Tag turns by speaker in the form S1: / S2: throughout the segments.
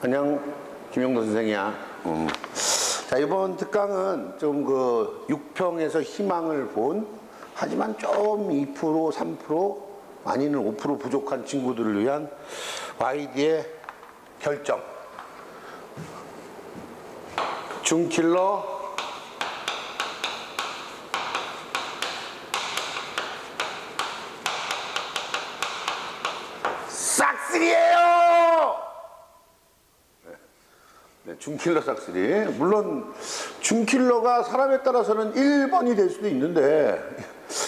S1: 안녕, 김영도 선생이야. 음. 자, 이번 특강은 좀 그6평에서 희망을 본 하지만 좀 2%, 3% 아니면 5% 부족한 친구들을 위한 YD의 결정. 중킬러 싹쓸이에요! 네, 중킬러 싹쓸이. 물론 중킬러가 사람에 따라서는 1번이 될 수도 있는데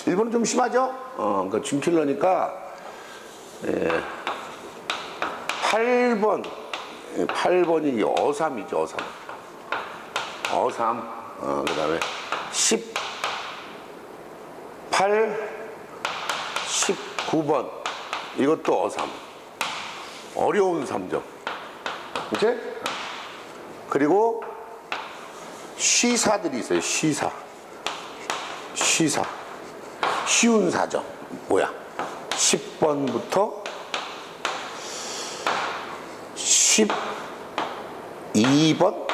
S1: 1번은 좀 심하죠? 어, 그러니까 중킬러니까 예, 8번 8번이 예, 어삼이죠 어삼 어삼 어, 그 다음에 18 0 19번 이것도 어삼 어려운 삼정 그치? 그리고 시사들이 있어요. 시사. 시사. 쉬운 사정. 뭐야? 10번부터 12번? 어,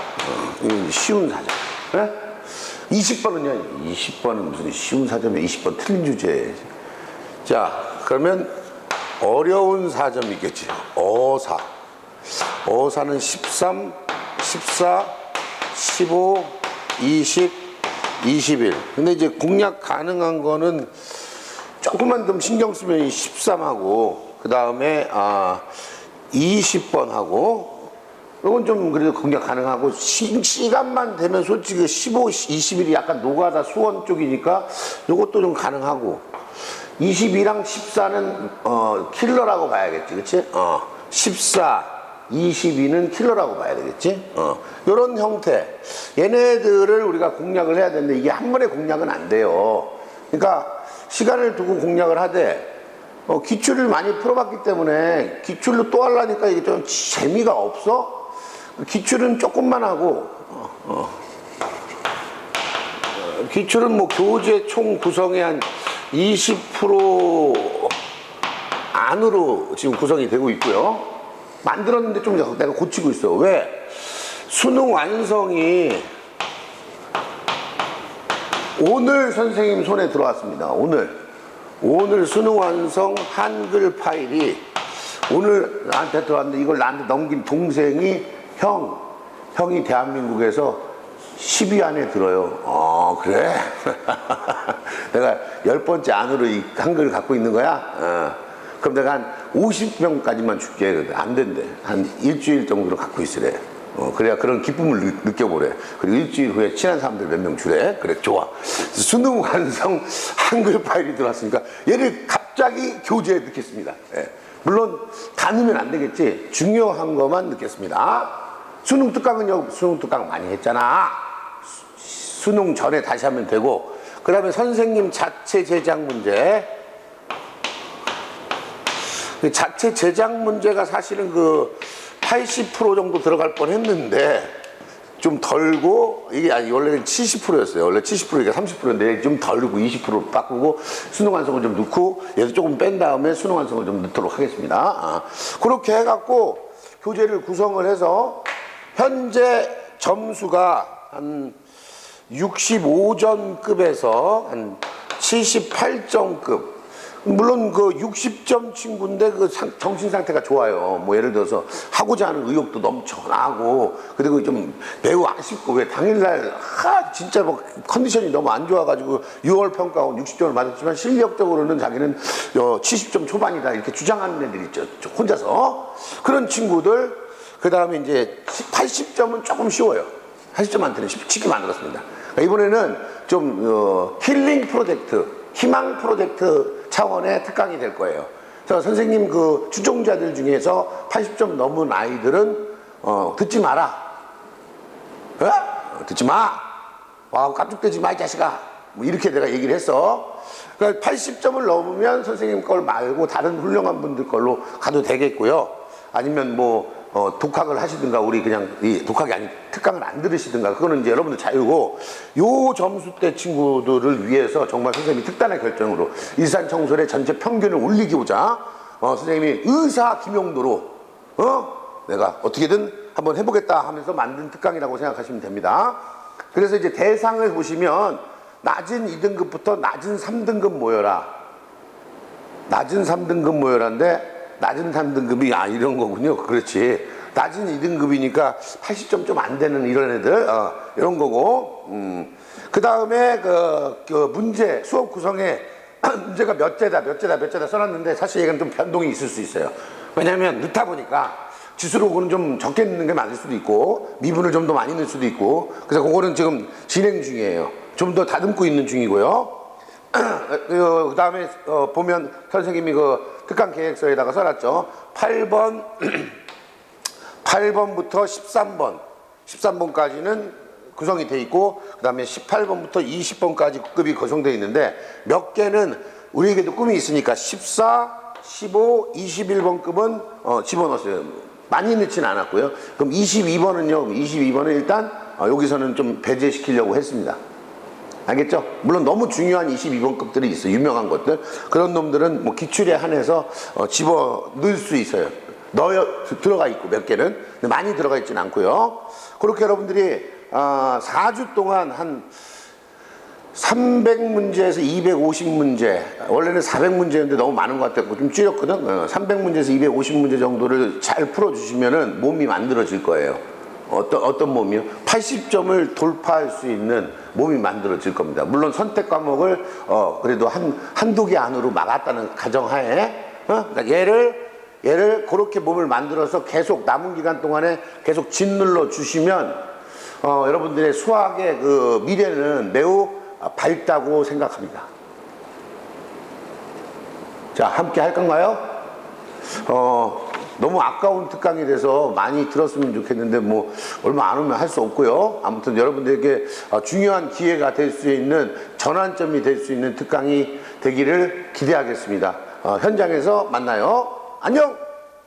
S1: 쉬운 사정. 네? 예? 20번은요? 20번은 무슨 쉬운 사점이야. 20번 틀린 주제. 자, 그러면 어려운 사점이 겠지 어사. 어사는 13, 14, 15, 20, 21. 근데 이제 공략 가능한 거는 조금만 좀 신경 쓰면 13하고, 그 다음에 아, 20번하고, 이건 좀 그래도 공략 가능하고 시, 간만 되면 솔직히 15, 2 1이 약간 노가다 수원 쪽이니까 이것도 좀 가능하고 22랑 14는 어 킬러라고 봐야겠지 그치? 어 14, 22는 킬러라고 봐야 되겠지? 어. 요런 형태. 얘네들을 우리가 공략을 해야 되는데 이게 한 번에 공략은 안 돼요. 그러니까 시간을 두고 공략을 하되 어, 기출을 많이 풀어봤기 때문에 기출로 또 하려니까 이게 좀 재미가 없어? 기출은 조금만 하고 어, 어. 기출은 뭐 교재 총 구성의 한 20% 안으로 지금 구성이 되고 있고요. 만들었는데 좀 내가 고치고 있어. 왜? 수능 완성이 오늘 선생님 손에 들어왔습니다. 오늘. 오늘 수능 완성 한글 파일이 오늘 나한테 들어왔는데 이걸 나한테 넘긴 동생이 형, 형이 대한민국에서 10위 안에 들어요. 어, 그래? 내가 열 번째 안으로 이 한글을 갖고 있는 거야? 어. 내가 한 50병까지만 줄게. 그래. 안 된대. 한 일주일 정도로 갖고 있으래. 어, 그래야 그런 기쁨을 느, 껴보래 그리고 일주일 후에 친한 사람들 몇 명 주래. 그래, 좋아. 수능 완성 한글 파일이 들어왔으니까 얘를 갑자기 교재에 넣겠습니다. 예. 물론 다 넣으면 안 되겠지. 중요한 것만 넣겠습니다. 수능 특강은요, 수능 특강 많이 했잖아. 수, 수능 전에 다시 하면 되고, 그 다음에 선생님 자체 제작 문제, 그 자체 제작 문제가 사실은 그 80% 정도 들어갈 뻔 했는데 좀 덜고 이게 아니 원래는 70%였어요. 원래 70%니까 30%인데 좀 덜고 20% 바꾸고 수능완성을 좀 넣고 얘도 조금 뺀 다음에 수능완성을 좀 넣도록 하겠습니다. 아. 그렇게 해갖고 교재를 구성을 해서 현재 점수가 한 65점급에서 한 78점급 물론 그 60점 친구인데 그 상, 정신 상태가 좋아요. 뭐 예를 들어서 하고자 하는 의욕도 넘쳐나고 그리고 좀 매우 아쉽고 왜 당일날 하 진짜 뭐 컨디션이 너무 안 좋아가지고 6월 평가원 60점을 맞았지만 실력적으로는 자기는 70점 어, 초반이다 이렇게 주장하는 애들 있죠. 혼자서 그런 친구들 그 다음에 이제 80점은 조금 쉬워요. 80점 만드는 쉽게 만들었습니다. 그러니까 이번에는 좀 어, 힐링 프로젝트, 희망 프로젝트 차원의 특강이 될 거예요. 그래서 선생님 그 추종자들 중에서 80점 넘은 아이들은 어, 듣지 마라. 어? 어 듣지 마. 와, 깜짝대지 마, 이 자식아. 뭐 이렇게 내가 얘기를 했어. 그러니까 80점을 넘으면 선생님 걸 말고 다른 훌륭한 분들 걸로 가도 되겠고요. 아니면 뭐 어, 독학을 하시든가 우리 그냥 이 독학이 아닌 특강을 안 들으시든가 그거는 이제 여러분들 자유고 요 점수 대 친구들을 위해서 정말 선생님이 특단의 결정으로 일산 청소의 전체 평균을 올리기보자 어, 선생님이 의사 김용도로 어 내가 어떻게든 한번 해보겠다 하면서 만든 특강이라고 생각하시면 됩니다. 그래서 이제 대상을 보시면 낮은 2등급부터 낮은 3등급 모여라. 낮은 3등급 모여라인데 낮은 3등급이 아 이런 거군요. 그렇지. 낮은 2등급이니까 80점 좀 안 되는 이런 애들 어, 이런 거고. 음. 그다음에 그, 그 문제 수업 구성에 문제가 몇 제다 몇 제다 몇 제다 써놨는데 사실 이건 좀 변동이 있을 수 있어요. 왜냐하면 늦다 보니까 지수로고는 좀 적게 넣는 게맞을 수도 있고 미분을 좀 더 많이 넣을 수도 있고 그래서 그거는 지금 진행 중이에요. 좀 더 다듬고 있는 중이고요. 그 어, 다음에 어, 보면 선생님이 그 특강 계획서에다가 써놨죠. 8번, 8번부터 13번, 13번까지는 구성이 돼 있고, 그 다음에 18번부터 20번까지 급이 구성되어 있는데, 몇 개는 우리에게도 꿈이 있으니까 14, 15, 21번 급은 어, 집어넣었어요. 많이 넣진 않았고요. 그럼 22번은요, 22번은 일단 어, 여기서는 좀 배제시키려고 했습니다. 알겠죠? 물론 너무 중요한 22번급들이 있어 요 유명한 것들 그런 놈들은 뭐 기출에 한해서 어, 집어 넣을 수 있어요 넣어 들어가 있고 몇 개는 근데 많이 들어가 있지는 않고요 그렇게 여러분들이 아, 4주 동안 한 300문제에서 250문제 원래는 400문제였는데 너무 많은 것 같아서 좀 줄였거든 300문제에서 어, 250문제 정도를 잘 풀어주시면 은 몸이 만들어질 거예요 어떤, 어떤 몸이요? 80점을 돌파할 수 있는 몸이 만들어질 겁니다. 물론 선택 과목을, 어, 그래도 한, 한두 개 안으로 막았다는 가정하에, 어? 그러니까 얘를, 얘를 그렇게 몸을 만들어서 계속 남은 기간 동안에 계속 짓눌러 주시면, 어, 여러분들의 수학의 그 미래는 매우 밝다고 생각합니다. 자, 함께 할 건가요? 어, 너무 아까운 특강이 돼서 많이 들었으면 좋겠는데 뭐 얼마 안 오면 할 수 없고요. 아무튼 여러분들에게 어, 중요한 기회가 될 수 있는 전환점이 될 수 있는 특강이 되기를 기대하겠습니다. 어, 현장에서 만나요. 안녕!